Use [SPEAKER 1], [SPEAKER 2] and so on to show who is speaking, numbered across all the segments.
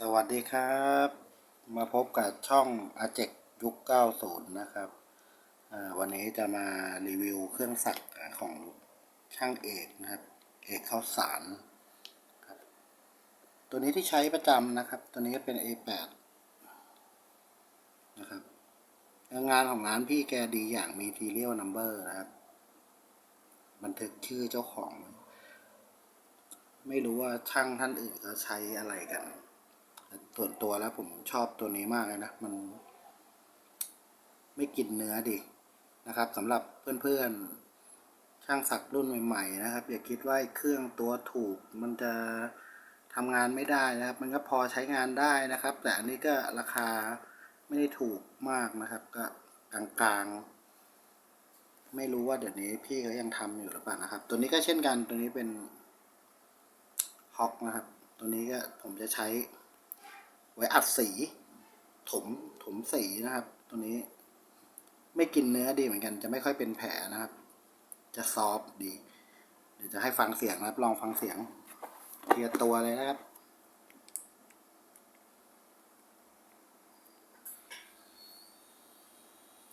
[SPEAKER 1] สวัสดีครับ มาพบกับช่องอาเจกยุค 90 นะครับวันนี้จะมารีวิวเครื่องสักของช่างเอกนะครับ เอกข้าวสารครับตัวนี้ที่ใช้ประจำนะครับ ตัวนี้เป็น A8 นะครับงานของร้านพี่แกดีอย่างมีทีเรียลนัมเบอร์นะครับ บันทึกชื่อเจ้าของ ไม่รู้ว่าช่างท่านอื่นเขาใช้อะไรกัน ส่วนตัวแล้วผมชอบตัวนี้มากเลยนะ มัน ไม่กินเนื้อดินะครับสำหรับเพื่อนๆ ช่างสักรุ่นใหม่ๆนะครับ อย่าคิดว่าเครื่องตัวถูกมันจะทำงานไม่ได้นะครับ มันก็พอใช้งานได้นะครับ แต่อันนี้ก็ราคาไม่ได้ถูกมากนะครับ ก็กลางๆ ไม่รู้ว่าเดี๋ยวนี้พี่เขายังทำอยู่หรือเปล่านะครับ ตัวนี้ก็เช่นกันตัวนี้เป็นฮอกนะครับ ตัวนี้ก็ผมจะใช้ ไว้อัดสีถมถมสีนะครับ ตัวนี้ ไม่กินเนื้อดีเหมือนกัน จะไม่ค่อยเป็นแผลนะครับ จะซอฟดี เดี๋ยวจะให้ฟังเสียงนะครับ ลองฟังเสียงเทียตัวเลยนะครับ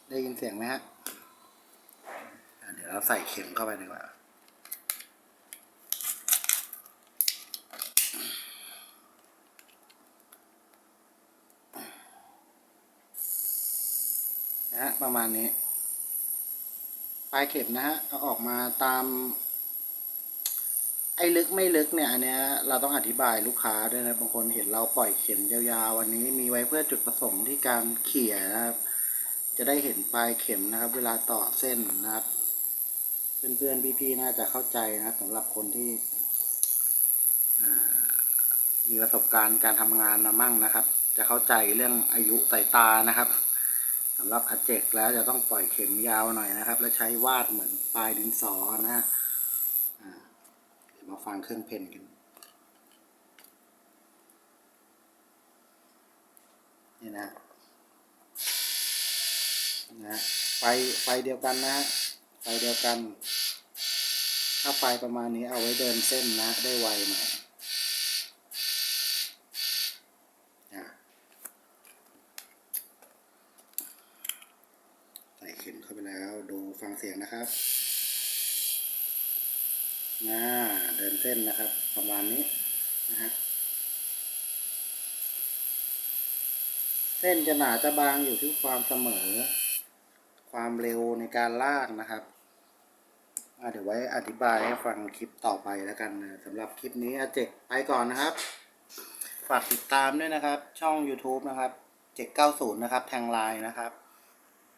[SPEAKER 1] ได้ยินเสียงไหมฮะ เดี๋ยวเราใส่เข็มเข้าไปดีกว่า นะฮะประมาณนี้ ปลายเข็มนะฮะเอาออกมาตาม ไอ้ลึกไม่ลึกเนี่ยอันเนี้ยเราต้องอธิบายลูกค้าด้วยนะบางคนเห็นเราปล่อยเข็มยาวๆวันนี้มีไว้เพื่อจุดประสงค์ที่การเขี่ยนะครับ จะได้เห็นปลายเข็มนะครับ เวลาต่อเส้นนะครับเพื่อนๆพี่ๆน่าจะเข้าใจนะสำหรับคนที่มีประสบการณ์การทำงานมามั่งนะครับ จะเข้าใจเรื่องอายุสายตานะครับำหรับอเจกแล้วจะต้องปล่อยเข็มยาวหน่อยนะครับ แล้วใช้วาดเหมือนปลายดินสอนะฮะเดี๋ยวมาฟังเครื่องเพนกัน นี่นะนะฮะไฟไฟเดียวกันนะฮะไฟเดียวกัน ถ้าไฟประมาณนี้เอาไว้เดินเส้นนะได้ไวหน่อยอะ ใส่เข็มเข้าไปแล้ว ดูฟังเสียงนะครับน่าเดินเส้นนะครับ ประมาณนี้นะฮะเส้นจะหนาจะบางอยู่ที่ความเสมอ ความเร็วในการลากนะครับเดี๋ยวไว้อธิบายให้ฟังคลิปต่อไปแล้วกันนะสำหรับคลิปนี้อาเจกไปก่อนนะครับ ฝากติดตามด้วยนะครับ ช่อง YouTube นะครับ 790 นะครับ แทงไลน์นะครับ